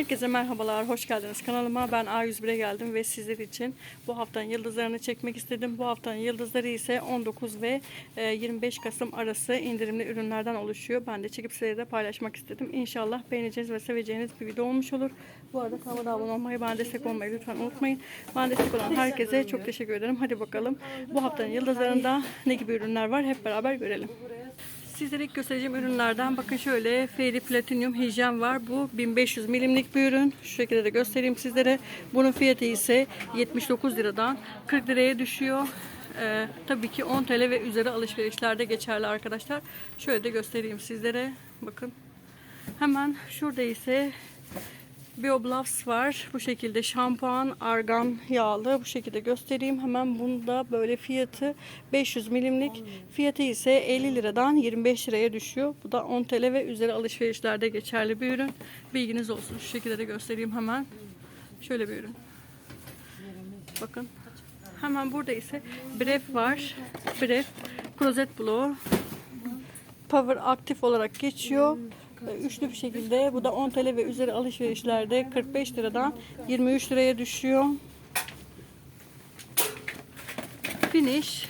Herkese merhabalar, hoş geldiniz kanalıma. Ben A101'e geldim ve sizler için bu haftanın yıldızlarını çekmek istedim. Bu haftanın yıldızları ise 19 ve e, 25 Kasım arası indirimli ürünlerden oluşuyor. Ben de çekip sizlere paylaşmak istedim. İnşallah beğeneceğiniz ve seveceğiniz bir video olmuş olur. Bu arada kanalıma abone olmayı, bana destek olmayı lütfen unutmayın. Bana destek olan herkese çok teşekkür ederim. Hadi bakalım bu haftanın yıldızlarında ne gibi ürünler var hep beraber görelim. Sizlere ilk göstereceğim ürünlerden bakın şöyle Fairy Platinum hijyen var. Bu 1500 milimlik bir ürün. Şu şekilde de göstereyim sizlere. Bunun fiyatı ise 79 liradan 40 liraya düşüyor. Ee, tabii ki 10 TL ve üzeri alışverişlerde geçerli arkadaşlar. Şöyle de göstereyim sizlere. Bakın. Hemen şurada ise Biobluffs var. Bu şekilde şampuan, argan yağlı. Bu şekilde göstereyim. Hemen bunda böyle fiyatı 500 milimlik. Fiyatı ise 50 liradan 25 liraya düşüyor. Bu da 10 TL ve üzeri alışverişlerde geçerli bir ürün. Bilginiz olsun. Şu şekilde de göstereyim hemen. Şöyle bir ürün. Bakın. Hemen burada ise Bref var. Bref Closet Blow. Power aktif olarak geçiyor. Üçlü bir şekilde. Bu da 10 TL ve üzeri alışverişlerde 45 liradan 23 liraya düşüyor. Finish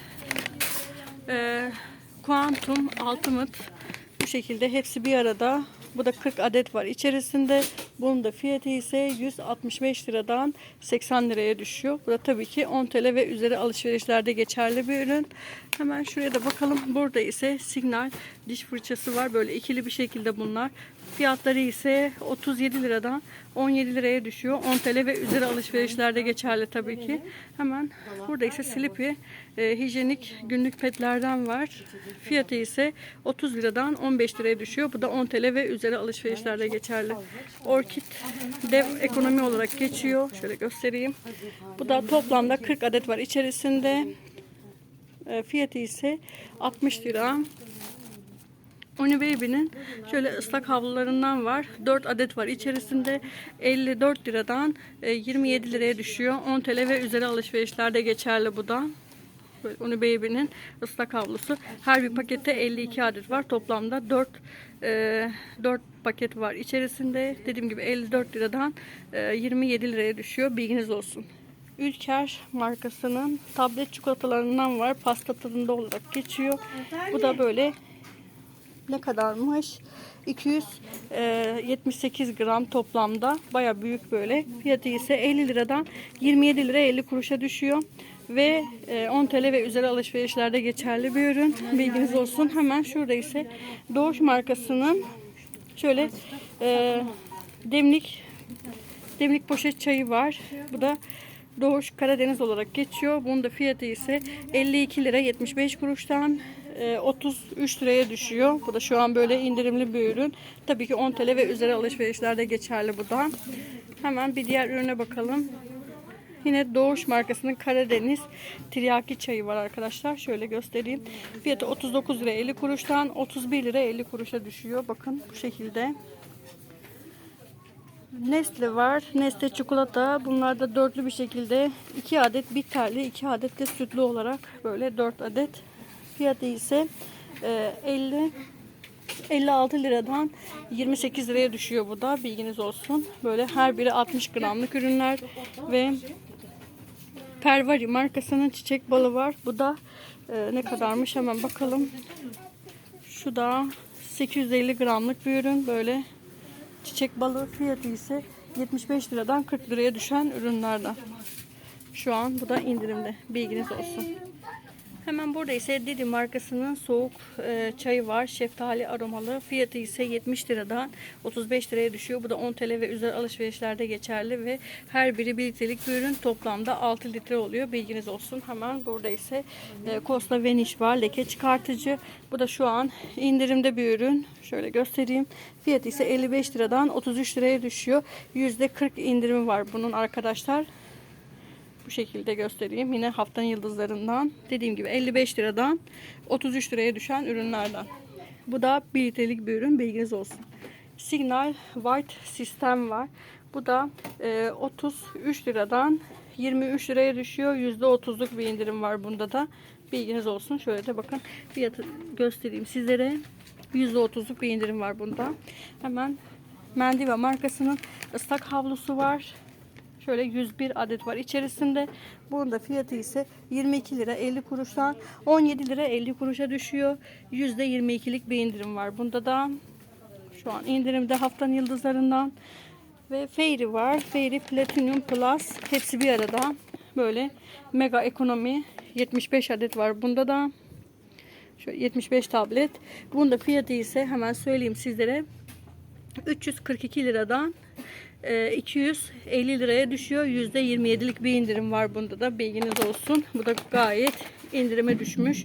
e, Quantum Ultimate bu şekilde hepsi bir arada. Bu da 40 adet var içerisinde. Bunun da fiyatı ise 165 liradan 80 liraya düşüyor. Bu da tabii ki 10 TL ve üzeri alışverişlerde geçerli bir ürün. Hemen şuraya da bakalım. Burada ise Signal diş fırçası var. Böyle ikili bir şekilde bunlar. Fiyatları ise 37 liradan 17 liraya düşüyor. 10 TL ve üzeri alışverişlerde geçerli tabii ki. Hemen burada ise Sleepy e, hijyenik günlük petlerden var. Fiyatı ise 30 liradan 15 liraya düşüyor. Bu da 10 TL ve üzeri alışverişlerde geçerli. Orkid dev ekonomi olarak geçiyor. Şöyle göstereyim. Bu da toplamda 40 adet var içerisinde. E, fiyatı ise 60 lira. Oni Baby'nin şöyle ıslak havlularından var. 4 adet var içerisinde. 54 liradan e, 27 liraya düşüyor. 10 TL ve üzeri alışverişlerde geçerli bu da. Böyle Oni Baby'nin ıslak havlusu. Her bir pakette 52 adet var. Toplamda 4 e, 4 paket var içerisinde. Dediğim gibi 54 liradan e, 27 liraya düşüyor. Bilginiz olsun. Ülker markasının tablet çikolatalarından var. Pasta tadında olarak geçiyor. Bu da böyle ne kadarmış? 278 gram toplamda. Baya büyük böyle. Fiyatı ise 50 liradan 27 lira 50 kuruşa düşüyor. Ve e, 10 TL ve üzeri alışverişlerde geçerli bir ürün. Bilginiz olsun. Hemen şurada ise Doğuş markasının şöyle e, demlik demlik poşet çayı var. Bu da Doğuş Karadeniz olarak geçiyor. Bunun da fiyatı ise 52 lira 75 kuruştan e, 33 liraya düşüyor. Bu da şu an böyle indirimli bir ürün. Tabii ki 10 TL ve üzeri alışverişlerde geçerli bu da. Hemen bir diğer ürüne bakalım. Yine Doğuş markasının Karadeniz tiryaki çayı var arkadaşlar. Şöyle göstereyim. Fiyatı 39 lira 50 kuruştan 31 lira 50 kuruşa düşüyor. Bakın bu şekilde. Nestle var. Nestle çikolata. Bunlar da dörtlü bir şekilde 2 adet bitterli, 2 adet de sütlü olarak böyle 4 adet. Fiyatı ise e, 50 56 liradan 28 liraya düşüyor bu da. Bilginiz olsun. Böyle her biri 60 gramlık ürünler ve Pervari markasının çiçek balı var. Bu da e, ne kadarmış hemen bakalım. Şu da 850 gramlık bir ürün. Böyle çiçek balığı fiyatı ise 75 liradan 40 liraya düşen ürünlerden. Şu an bu da indirimde. Bilginiz olsun. Hemen burada ise Didi markasının soğuk e, çayı var. Şeftali aromalı. Fiyatı ise 70 liradan 35 liraya düşüyor. Bu da 10 TL ve üzeri alışverişlerde geçerli ve her biri 1 litrelik bir ürün toplamda 6 litre oluyor. Bilginiz olsun. Hemen burada ise e, Costa Vanish var. Leke çıkartıcı. Bu da şu an indirimde bir ürün. Şöyle göstereyim. Fiyatı ise 55 liradan 33 liraya düşüyor. %40 indirimi var bunun arkadaşlar. Bu şekilde göstereyim. Yine haftanın yıldızlarından. Dediğim gibi 55 liradan 33 liraya düşen ürünlerden. Bu da 1 litrelik bir ürün. Bilginiz olsun. Signal White sistem var. Bu da e, 33 liradan 23 liraya düşüyor. %30'luk bir indirim var bunda da. Bilginiz olsun. Şöyle de bakın fiyatı göstereyim sizlere. %30'luk bir indirim var bunda. Hemen Mendiva markasının ıslak havlusu var. Şöyle 101 adet var içerisinde. Bunun da fiyatı ise 22 lira 50 kuruştan 17 lira 50 kuruşa düşüyor. %22'lik bir indirim var. Bunda da şu an indirimde haftanın yıldızlarından ve Fairy var. Fairy Platinum Plus. Hepsi bir arada. Böyle mega ekonomi 75 adet var. Bunda da şöyle 75 tablet. Bunun da fiyatı ise hemen söyleyeyim sizlere. 342 liradan 250 liraya düşüyor. %27'lik bir indirim var bunda da. Bilginiz olsun. Bu da gayet indirime düşmüş.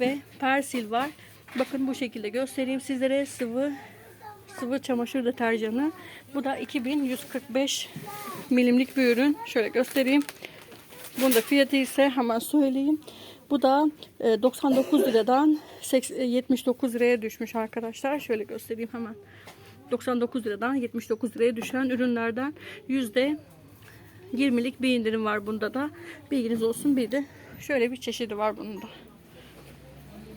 Ve Persil var. Bakın bu şekilde göstereyim sizlere. Sıvı sıvı çamaşır deterjanı. Bu da 2145 milimlik bir ürün. Şöyle göstereyim. Bunda fiyatı ise hemen söyleyeyim. Bu da e, 99 liradan 80 79 liraya düşmüş arkadaşlar. Şöyle göstereyim hemen. 99 liradan 79 liraya düşen ürünlerden yüzde 20'lik bir indirim var bunda da. Bilginiz olsun. Bir de şöyle bir çeşidi var bunun da.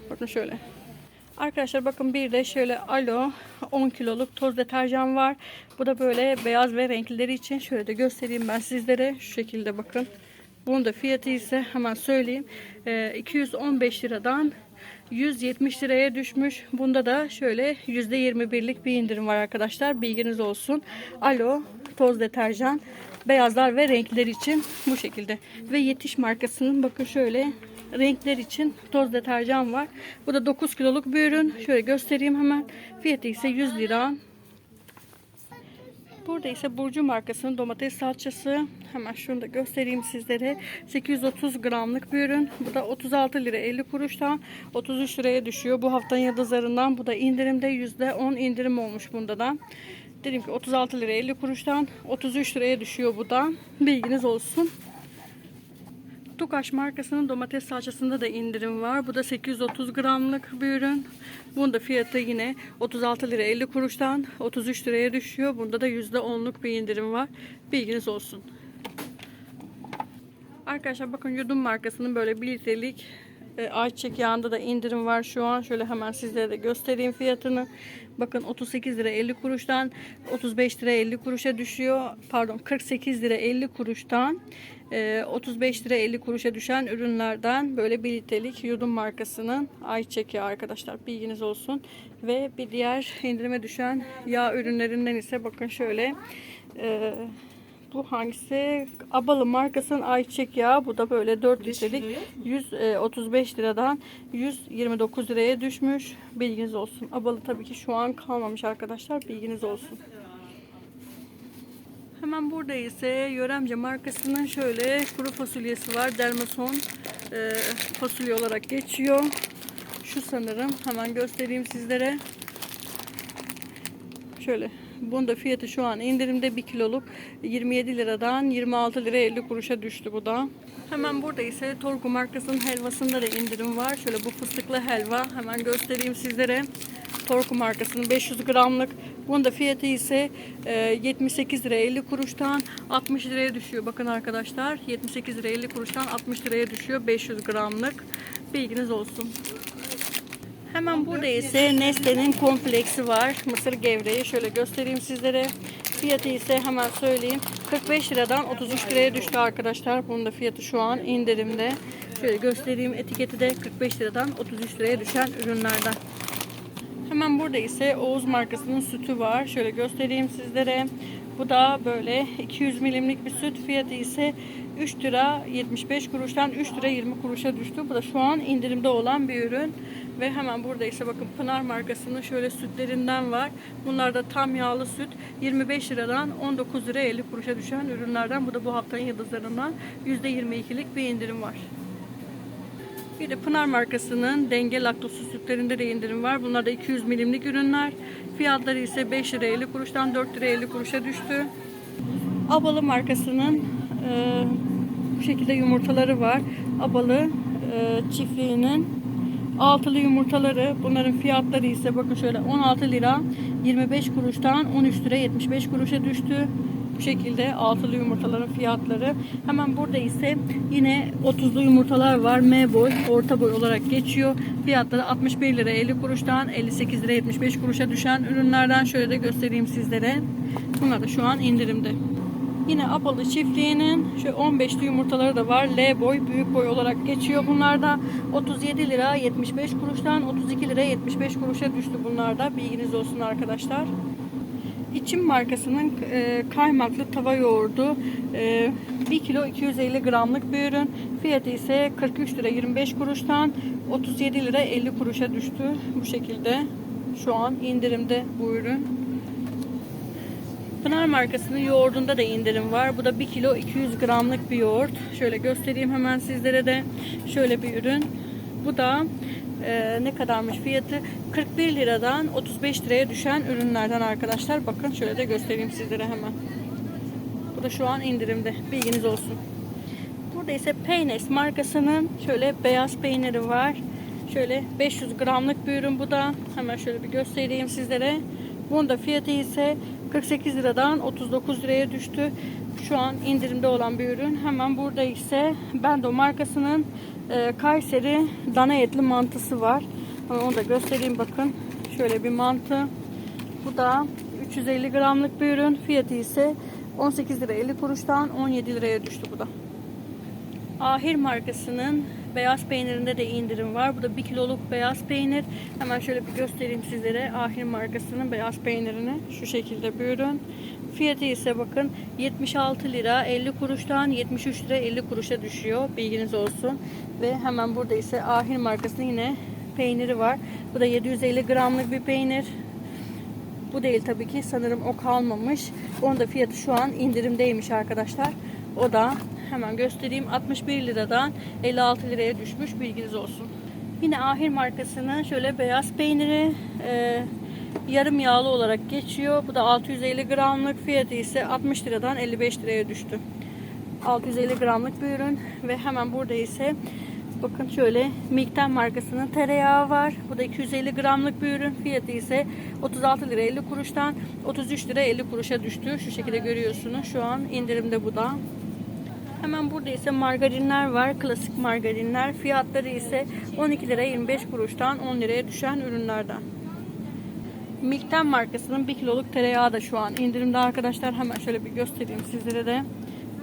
Bakın şöyle. Arkadaşlar bakın bir de şöyle alo 10 kiloluk toz deterjan var. Bu da böyle beyaz ve renklileri için şöyle de göstereyim ben sizlere. Şu şekilde bakın. Bunun da fiyatı ise hemen söyleyeyim. Ee, 215 liradan 170 liraya düşmüş. Bunda da şöyle %21'lik bir indirim var arkadaşlar. Bilginiz olsun. Alo toz deterjan beyazlar ve renkler için bu şekilde. Ve Yetiş markasının bakın şöyle renkler için toz deterjan var. Bu da 9 kiloluk bir ürün. Şöyle göstereyim hemen. Fiyatı ise 100 lira. Burada ise Burcu markasının domates salçası. Hemen şunu da göstereyim sizlere. 830 gramlık bir ürün. Bu da 36 lira 50 kuruştan 33 liraya düşüyor. Bu haftanın yıldızlarından. Bu da indirimde %10 indirim olmuş bunda da. Dedim ki 36 lira 50 kuruştan 33 liraya düşüyor bu da. Bilginiz olsun. Tukaş markasının domates salçasında da indirim var. Bu da 830 gramlık bir ürün. Bunun da fiyatı yine 36 lira 50 kuruştan 33 liraya düşüyor. Bunda da %10'luk bir indirim var. Bilginiz olsun. Arkadaşlar bakın Yudum markasının böyle 1 litrelik e, ayçiçek yağında da indirim var şu an. Şöyle hemen sizlere de göstereyim fiyatını. Bakın 38 lira 50 kuruştan 35 lira 50 kuruşa düşüyor. Pardon 48 lira 50 kuruştan e, 35 lira 50 kuruşa düşen ürünlerden böyle 1 litrelik Yudum markasının ayçiçek yağı arkadaşlar bilginiz olsun. Ve bir diğer indirime düşen yağ ürünlerinden ise bakın şöyle e, bu hangisi? Abalı markasının ayçiçek yağı. Bu da böyle 4 litrelik 135 liradan 129 liraya düşmüş. Bilginiz olsun. Abalı tabii ki şu an kalmamış arkadaşlar. Bilginiz olsun. Hemen burada ise Yöremce markasının şöyle kuru fasulyesi var. Dermason e, fasulye olarak geçiyor. Şu sanırım. Hemen göstereyim sizlere. Şöyle bunun da fiyatı şu an indirimde 1 kiloluk 27 liradan 26 lira 50 kuruşa düştü bu da. Hemen burada ise Torku markasının helvasında da indirim var. Şöyle bu fıstıklı helva hemen göstereyim sizlere. Torku markasının 500 gramlık. Bunun da fiyatı ise e, 78 lira 50 kuruştan 60 liraya düşüyor. Bakın arkadaşlar 78 lira 50 kuruştan 60 liraya düşüyor 500 gramlık. Bilginiz olsun. Hemen burada ise Nestle'nin kompleksi var. Mısır gevreği. Şöyle göstereyim sizlere. Fiyatı ise hemen söyleyeyim. 45 liradan 33 liraya düştü arkadaşlar. Bunun da fiyatı şu an indirimde. Şöyle göstereyim. Etiketi de 45 liradan 33 liraya düşen ürünlerden. Hemen burada ise Oğuz markasının sütü var. Şöyle göstereyim sizlere. Bu da böyle 200 milimlik bir süt. Fiyatı ise 3 lira 75 kuruştan 3 lira 20 kuruşa düştü. Bu da şu an indirimde olan bir ürün. Ve hemen burada ise bakın Pınar markasının şöyle sütlerinden var. Bunlar da tam yağlı süt. 25 liradan 19 lira 50 kuruşa düşen ürünlerden. Bu da bu haftanın yıldızlarından %22'lik bir indirim var. Bir de Pınar markasının denge laktozsuz sütlerinde de indirim var. Bunlar da 200 milimlik ürünler. Fiyatları ise 5 lira 50 kuruştan 4 lira 50 kuruşa düştü. Abalı markasının e, bu şekilde yumurtaları var. Abalı e, çiftliğinin altılı yumurtaları bunların fiyatları ise bakın şöyle 16 lira 25 kuruştan 13 lira 75 kuruşa düştü. Bu şekilde altılı yumurtaların fiyatları. Hemen burada ise yine 30'lu yumurtalar var. M boy, orta boy olarak geçiyor. Fiyatları 61 lira 50 kuruştan 58 lira 75 kuruşa düşen ürünlerden şöyle de göstereyim sizlere. Bunlar da şu an indirimde. Yine Apalı çiftliğinin şu 15'li yumurtaları da var. L boy, büyük boy olarak geçiyor. Bunlar da 37 lira 75 kuruştan 32 lira 75 kuruşa düştü bunlar da. Bilginiz olsun arkadaşlar. İçim markasının e, kaymaklı tava yoğurdu. E, 1 kilo 250 gramlık bir ürün. Fiyatı ise 43 lira 25 kuruştan 37 lira 50 kuruşa düştü. Bu şekilde şu an indirimde bu ürün. Pınar markasının yoğurdunda da indirim var. Bu da 1 kilo 200 gramlık bir yoğurt. Şöyle göstereyim hemen sizlere de. Şöyle bir ürün. Bu da e, ne kadarmış fiyatı? 41 liradan 35 liraya düşen ürünlerden arkadaşlar. Bakın şöyle de göstereyim sizlere hemen. Bu da şu an indirimde. Bilginiz olsun. Burada ise Peynes markasının şöyle beyaz peyniri var. Şöyle 500 gramlık bir ürün bu da. Hemen şöyle bir göstereyim sizlere. Bunun da fiyatı ise 48 liradan 39 liraya düştü. Şu an indirimde olan bir ürün. Hemen burada ise Bendo markasının e, Kayseri dana etli mantısı var. Onu da göstereyim bakın. Şöyle bir mantı. Bu da 350 gramlık bir ürün. Fiyatı ise 18 lira 50 kuruştan 17 liraya düştü bu da. Ahir markasının beyaz peynirinde de indirim var. Bu da 1 kiloluk beyaz peynir. Hemen şöyle bir göstereyim sizlere. Ahir markasının beyaz peynirini. Şu şekilde bir ürün. Fiyatı ise bakın 76 lira 50 kuruştan 73 lira 50 kuruşa düşüyor. Bilginiz olsun. Ve hemen burada ise Ahir markasının yine peyniri var. Bu da 750 gramlık bir peynir. Bu değil tabii ki. Sanırım o kalmamış. Onun da fiyatı şu an indirimdeymiş arkadaşlar. O da hemen göstereyim. 61 liradan 56 liraya düşmüş. Bilginiz olsun. Yine Ahir markasının şöyle beyaz peyniri e, yarım yağlı olarak geçiyor. Bu da 650 gramlık. Fiyatı ise 60 liradan 55 liraya düştü. 650 gramlık bir ürün ve hemen burada ise bakın şöyle Mikten markasının tereyağı var. Bu da 250 gramlık bir ürün. Fiyatı ise 36 lira 50 kuruştan 33 lira 50 kuruşa düştü. Şu şekilde görüyorsunuz. Şu an indirimde bu da. Hemen burada ise margarinler var. Klasik margarinler. Fiyatları ise 12 lira 25 kuruştan 10 liraya düşen ürünlerden. Milkten markasının 1 kiloluk tereyağı da şu an indirimde arkadaşlar. Hemen şöyle bir göstereyim sizlere de.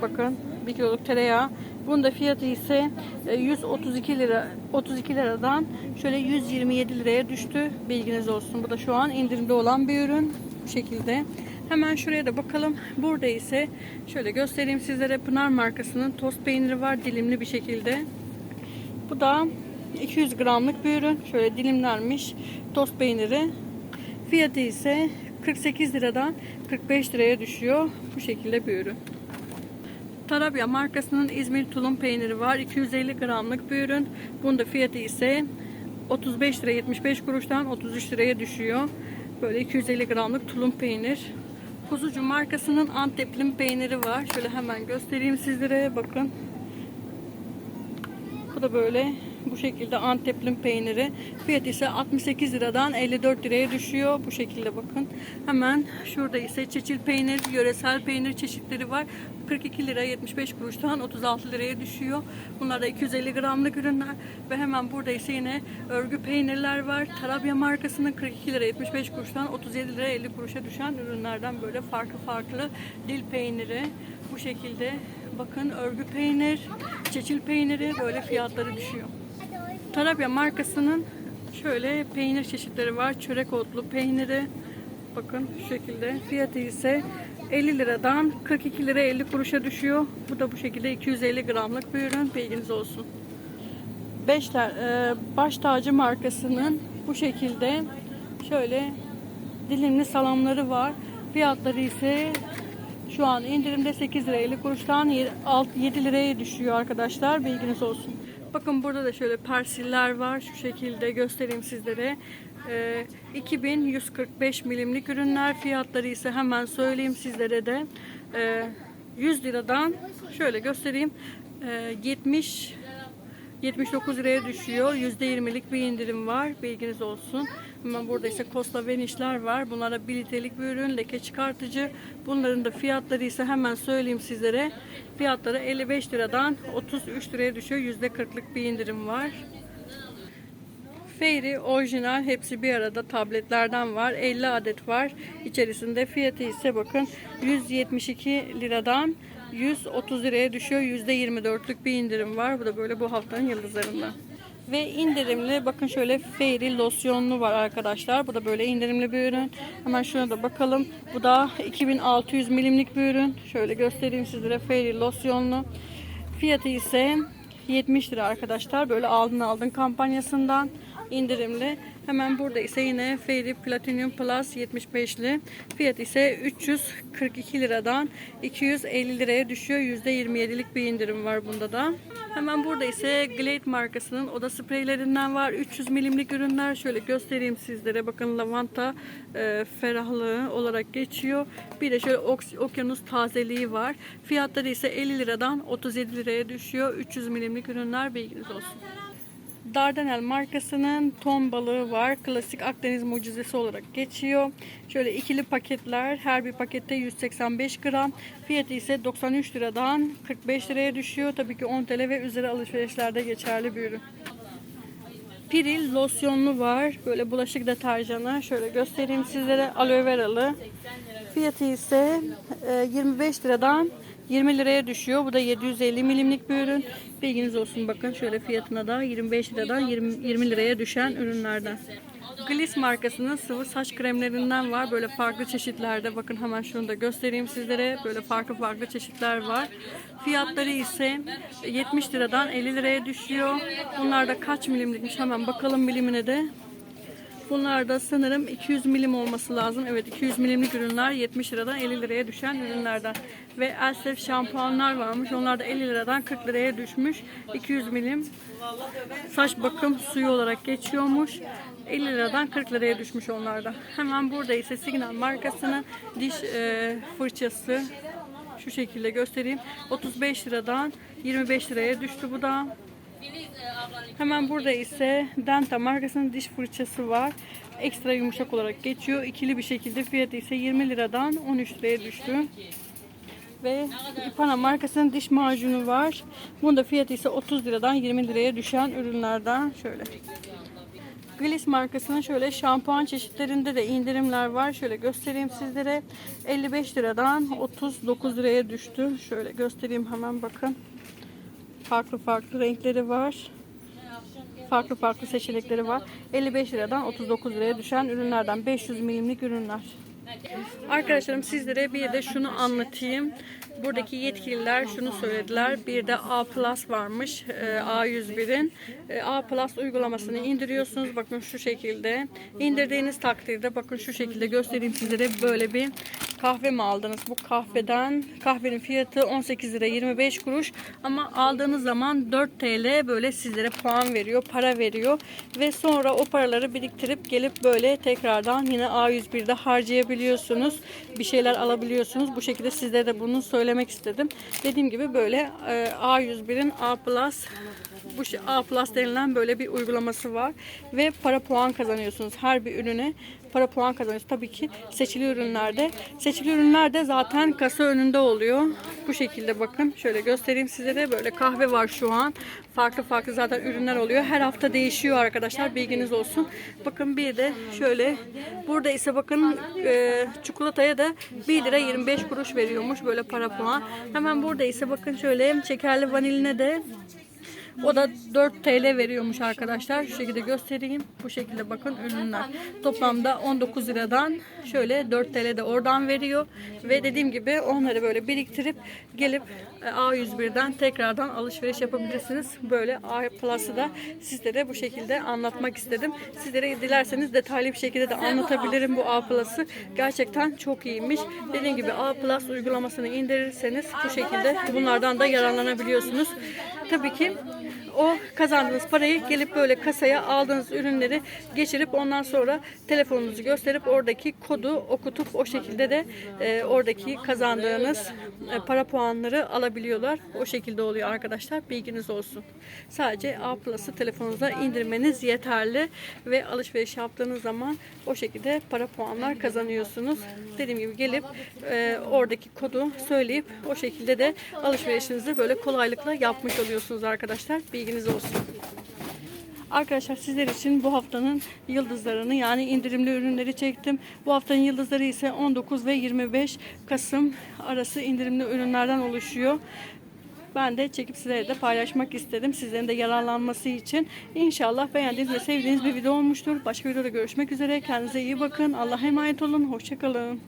Bakın 1 kiloluk tereyağı. Bunun da fiyatı ise e, 132 lira 32 liradan şöyle 127 liraya düştü. Bilginiz olsun. Bu da şu an indirimde olan bir ürün. Bu şekilde. Hemen şuraya da bakalım. Burada ise şöyle göstereyim sizlere Pınar markasının tost peyniri var dilimli bir şekilde. Bu da 200 gramlık bir ürün. Şöyle dilimlenmiş tost peyniri. Fiyatı ise 48 liradan 45 liraya düşüyor. Bu şekilde bir ürün. Tarabya markasının İzmir tulum peyniri var. 250 gramlık bir ürün. Bunun da fiyatı ise 35 lira 75 kuruştan 33 liraya düşüyor. Böyle 250 gramlık tulum peynir. Kuzucu markasının Anteplim peyniri var. Şöyle hemen göstereyim sizlere. Bakın. Bu da böyle bu şekilde Anteplim peyniri. Fiyatı ise 68 liradan 54 liraya düşüyor. Bu şekilde bakın. Hemen şurada ise çeçil peynir, yöresel peynir çeşitleri var. 42 lira 75 kuruştan 36 liraya düşüyor. Bunlar da 250 gramlık ürünler. Ve hemen burada ise yine örgü peynirler var. Tarabya markasının 42 lira 75 kuruştan 37 lira 50 kuruşa düşen ürünlerden böyle farklı farklı dil peyniri bu şekilde bakın örgü peynir, çeçil peyniri böyle fiyatları düşüyor. Tarabya markasının şöyle peynir çeşitleri var. Çörek otlu peyniri. Bakın şu şekilde. Fiyatı ise 50 liradan 42 lira 50 kuruşa düşüyor. Bu da bu şekilde 250 gramlık bir ürün. Bilginiz olsun. Beşler, e, baş tacı markasının bu şekilde şöyle dilimli salamları var. Fiyatları ise şu an indirimde 8 lira 50 kuruştan 7 liraya düşüyor arkadaşlar. Bilginiz olsun. Bakın burada da şöyle persiller var. Şu şekilde göstereyim sizlere. Ee, 2145 milimlik ürünler. Fiyatları ise hemen söyleyeyim sizlere de. Ee, 100 liradan şöyle göstereyim. Ee, 70 79 liraya düşüyor. %20'lik bir indirim var. Bilginiz olsun. Hemen burada ise Costa Venişler var. Bunlara 1 litrelik bir ürün. Leke çıkartıcı. Bunların da fiyatları ise hemen söyleyeyim sizlere. Fiyatları 55 liradan 33 liraya düşüyor. %40'lık bir indirim var. Fairy orijinal hepsi bir arada tabletlerden var. 50 adet var. İçerisinde fiyatı ise bakın 172 liradan 130 liraya düşüyor. %24'lük bir indirim var. Bu da böyle bu haftanın yıldızlarından. Ve indirimli bakın şöyle Fairy losyonlu var arkadaşlar. Bu da böyle indirimli bir ürün. Hemen şuna da bakalım. Bu da 2600 milimlik bir ürün. Şöyle göstereyim sizlere Fairy losyonlu. Fiyatı ise 70 lira arkadaşlar. Böyle aldın aldın kampanyasından indirimli. Hemen burada ise yine Fairy Platinum Plus 75'li. Fiyat ise 342 liradan 250 liraya düşüyor. %27'lik bir indirim var bunda da. Hemen burada ise Glade markasının oda spreylerinden var. 300 milimlik ürünler. Şöyle göstereyim sizlere. Bakın lavanta e, ferahlığı olarak geçiyor. Bir de şöyle okyanus tazeliği var. Fiyatları ise 50 liradan 37 liraya düşüyor. 300 milimlik ürünler bilginiz olsun. Dardanel markasının ton balığı var. Klasik Akdeniz mucizesi olarak geçiyor. Şöyle ikili paketler. Her bir pakette 185 gram. Fiyatı ise 93 liradan 45 liraya düşüyor. Tabii ki 10 TL ve üzeri alışverişlerde geçerli bir ürün. Piril losyonlu var. Böyle bulaşık deterjanı. Şöyle göstereyim sizlere. Aloe veralı. Fiyatı ise e, 25 liradan 20 liraya düşüyor. Bu da 750 milimlik bir ürün. Bilginiz olsun bakın şöyle fiyatına da 25 liradan 20, 20 liraya düşen ürünlerden. Gliss markasının sıvı saç kremlerinden var. Böyle farklı çeşitlerde. Bakın hemen şunu da göstereyim sizlere. Böyle farklı farklı çeşitler var. Fiyatları ise 70 liradan 50 liraya düşüyor. Bunlar da kaç milimlikmiş hemen bakalım milimine de. Bunlar da sanırım 200 milim olması lazım. Evet 200 milimlik ürünler 70 liradan 50 liraya düşen ürünlerden. Ve Elsef şampuanlar varmış. Onlar da 50 liradan 40 liraya düşmüş. 200 milim saç bakım suyu olarak geçiyormuş. 50 liradan 40 liraya düşmüş onlarda. Hemen burada ise Signal markasının diş e, fırçası şu şekilde göstereyim. 35 liradan 25 liraya düştü bu da. Hemen burada ise Denta markasının diş fırçası var. Ekstra yumuşak olarak geçiyor. İkili bir şekilde fiyatı ise 20 liradan 13 liraya düştü. Ve Ipana markasının diş macunu var. Bunun da fiyatı ise 30 liradan 20 liraya düşen ürünlerden. Şöyle. Gliss markasının şöyle şampuan çeşitlerinde de indirimler var. Şöyle göstereyim sizlere. 55 liradan 39 liraya düştü. Şöyle göstereyim hemen bakın. Farklı farklı renkleri var. Farklı farklı seçenekleri var. 55 liradan 39 liraya düşen ürünlerden 500 milimlik ürünler. Arkadaşlarım sizlere bir de şunu anlatayım. Buradaki yetkililer şunu söylediler. Bir de A Plus varmış. e, A101'in. E, A Plus uygulamasını indiriyorsunuz. Bakın şu şekilde. İndirdiğiniz takdirde bakın şu şekilde göstereyim sizlere böyle bir kahve mi aldınız? Bu kahveden kahvenin fiyatı 18 lira 25 kuruş ama aldığınız zaman 4 TL böyle sizlere puan veriyor, para veriyor ve sonra o paraları biriktirip gelip böyle tekrardan yine A101'de harcayabiliyorsunuz. Bir şeyler alabiliyorsunuz. Bu şekilde sizlere de bunu söylemek istedim. Dediğim gibi böyle e, A101'in A Plus bu şey- A denilen böyle bir uygulaması var ve para puan kazanıyorsunuz her bir ürüne para puan kazanıyorsunuz. Tabii ki seçili ürünlerde. Seçili ürünlerde zaten kasa önünde oluyor. Bu şekilde bakın. Şöyle göstereyim size de. Böyle kahve var şu an. Farklı farklı zaten ürünler oluyor. Her hafta değişiyor arkadaşlar. Bilginiz olsun. Bakın bir de şöyle. Burada ise bakın e, çikolataya da 1 lira 25 kuruş veriyormuş. Böyle para puan. Hemen burada ise bakın şöyle şekerli vaniline de o da 4 TL veriyormuş arkadaşlar. Şu şekilde göstereyim. Bu şekilde bakın ürünler. Toplamda 19 liradan şöyle 4 TL de oradan veriyor. Ve dediğim gibi onları böyle biriktirip gelip e, A101'den tekrardan alışveriş yapabilirsiniz. Böyle A Plus'ı da sizlere bu şekilde anlatmak istedim. Sizlere dilerseniz detaylı bir şekilde de anlatabilirim bu A Plus'ı. Gerçekten çok iyiymiş. Dediğim gibi A Plus uygulamasını indirirseniz bu şekilde bunlardan da yararlanabiliyorsunuz. Tabii ki o kazandığınız parayı gelip böyle kasaya aldığınız ürünleri geçirip ondan sonra telefonunuzu gösterip oradaki kodu okutup o şekilde de e, oradaki kazandığınız e, para puanları alabiliyorlar. O şekilde oluyor arkadaşlar. Bilginiz olsun. Sadece A Plus'ı telefonunuza indirmeniz yeterli ve alışveriş yaptığınız zaman o şekilde para puanlar kazanıyorsunuz. Dediğim gibi gelip e, oradaki kodu söyleyip o şekilde de alışverişinizi böyle kolaylıkla yapmış oluyorsunuz arkadaşlar. Bilginiz olsun. Arkadaşlar sizler için bu haftanın yıldızlarını yani indirimli ürünleri çektim. Bu haftanın yıldızları ise 19 ve 25 Kasım arası indirimli ürünlerden oluşuyor. Ben de çekip sizlere de paylaşmak istedim. Sizlerin de yararlanması için. İnşallah beğendiğiniz ve sevdiğiniz bir video olmuştur. Başka videoda görüşmek üzere. Kendinize iyi bakın. Allah'a emanet olun. Hoşçakalın.